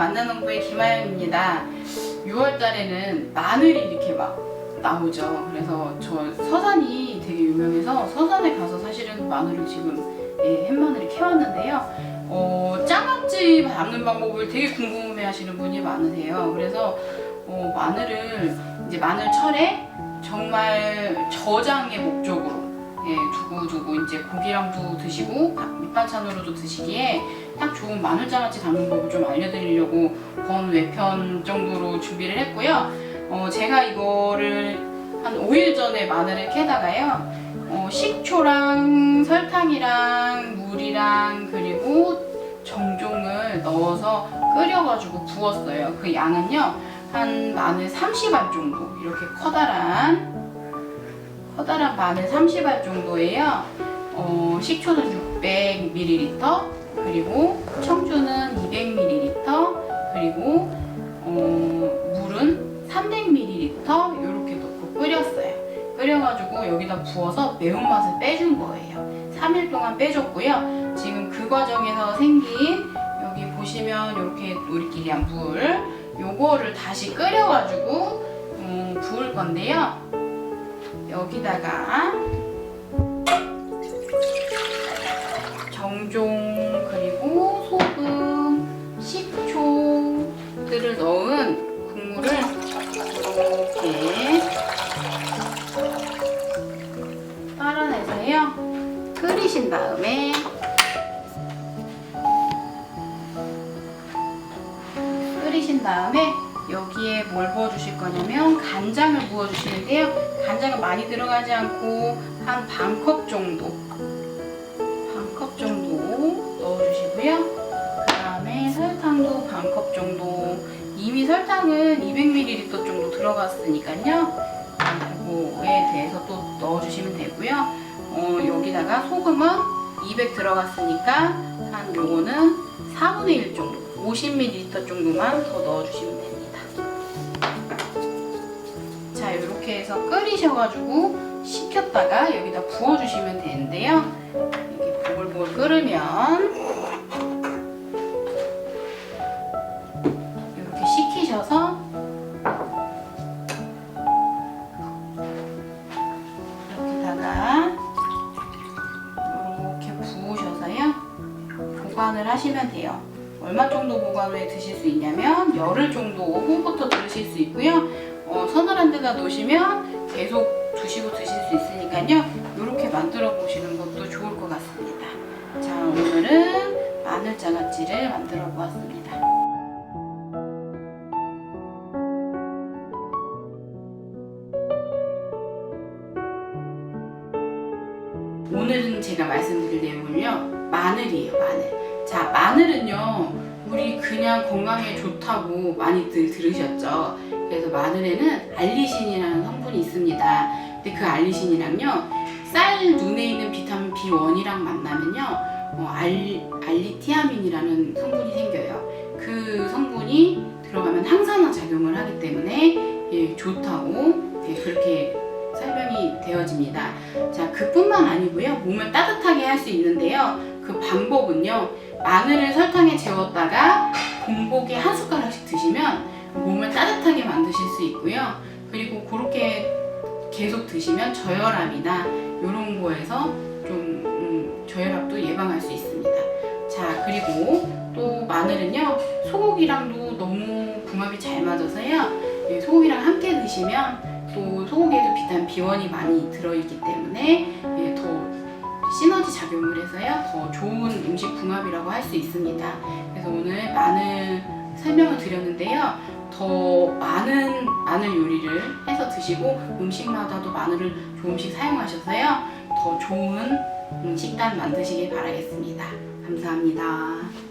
만나농부의 김하영입니다. 6월 달에는 마늘이 이렇게 막 나오죠. 그래서 저 서산이 되게 유명해서 서산에 가서 사실은 마늘을 지금 예, 햇마늘을 캐왔는데요. 어, 장아찌 담는 방법을 되게 궁금해 하시는 분이 많으세요. 그래서 어, 마늘을 이제 마늘철에 정말 저장의 목적으로 예, 두고 두고 이제 고기랑도 드시고 밥- 밑반찬으로도 드시기에 딱 좋은 마늘장아찌 담는 법을 좀 알려드리려고 번외편 정도로 준비를 했고요. 어, 제가 이거를 한 5일 전에 마늘을 캐다가요. 어, 식초랑 설탕이랑 물이랑 그리고 정종을 넣어서 끓여가지고 부었어요. 그 양은요. 한 마늘 30알 정도 이렇게 커다란 커다란 마늘 30알 정도예요. 어, 식초는 600ml 그리고 청주는 200ml 그리고 어, 물은 300ml 이렇게 넣고 끓였어요. 끓여가지고 여기다 부어서 매운맛을 빼준 거예요. 3일 동안 빼줬고요. 지금 그 과정에서 생긴 여기 보시면 이렇게 우리끼리 한 물 요거를 다시 끓여가지고 음, 부을 건데요. 여기다가 정종 그리고 소금, 식초들을 넣은 국물을 이렇게 따라내서요. 끓이신 다음에 끓이신 다음에 여기에 뭘 부어주실 거냐면 간장을 부어주시는데요. 간장은 많이 들어가지 않고 한 반 컵 정도, 반 컵 정도 넣어주시고요. 그 다음에 설탕도 반 컵 정도. 이미 설탕은 200ml 정도 들어갔으니까요. 그거에 대해서 또 넣어주시면 되고요. 어, 여기다가 소금은 200 들어갔으니까 한 요거는 4분의 1 정도, 50ml 정도만 더 넣어주시면 됩니다. 자, 이렇게 해서 끓이셔가지고 식혔다가 여기다 부어주시면 되는데요. 이렇게 보글보글 끓으면 이렇게 식히셔서 여기다가 이렇게 부으셔서요 보관을 하시면 돼요. 얼마 정도 보관을 드실 수 있냐면 열흘 정도 후부터 들으실 수 있고요. 어, 서늘한 데다 놓으시면 계속 두시고 드실 수 있으니까요. 이렇게 만들어 보시는 것도 좋을 것 같습니다. 자, 오늘은 마늘 장아찌를 만들어 보았습니다. 오늘은 제가 말씀드릴 내용은요 마늘이에요 마늘 자 마늘은요 우리 그냥 건강에 좋다고 많이들 들으셨죠 그래서 마늘에는 알리신이라는 성분이 있습니다 근데 그 알리신이랑요 쌀 눈에 있는 비타민 B1이랑 만나면요 어, 알, 알리티아민이라는 성분이 생겨요 그 성분이 들어가면 항산화 작용을 하기 때문에 예, 좋다고 예, 그렇게 설명이 되어집니다. 자, 그뿐만 아니고요. 몸을 따뜻하게 할 수 있는데요. 그 방법은요. 마늘을 설탕에 재웠다가 공복에 한 숟가락씩 드시면 몸을 따뜻하게 만드실 수 있고요. 그리고 그렇게 계속 드시면 저혈압이나 이런 거에서 좀 음, 저혈압도 예방할 수 있습니다. 자, 그리고 또 마늘은요. 소고기랑도 너무 궁합이 잘 맞아서요. 예, 소고기랑 함께 드시면 또 소고기에도 비타민 B1이 많이 들어있기 때문에 예, 더 시너지 작용을 해서요 더 좋은 음식 궁합이라고 할 수 있습니다. 그래서 오늘 마늘 설명을 드렸는데요. 더 많은 마늘 요리를 해서 드시고 음식마다도 마늘을 조금씩 사용하셔서요 더 좋은 음, 식단 만드시길 바라겠습니다. 감사합니다.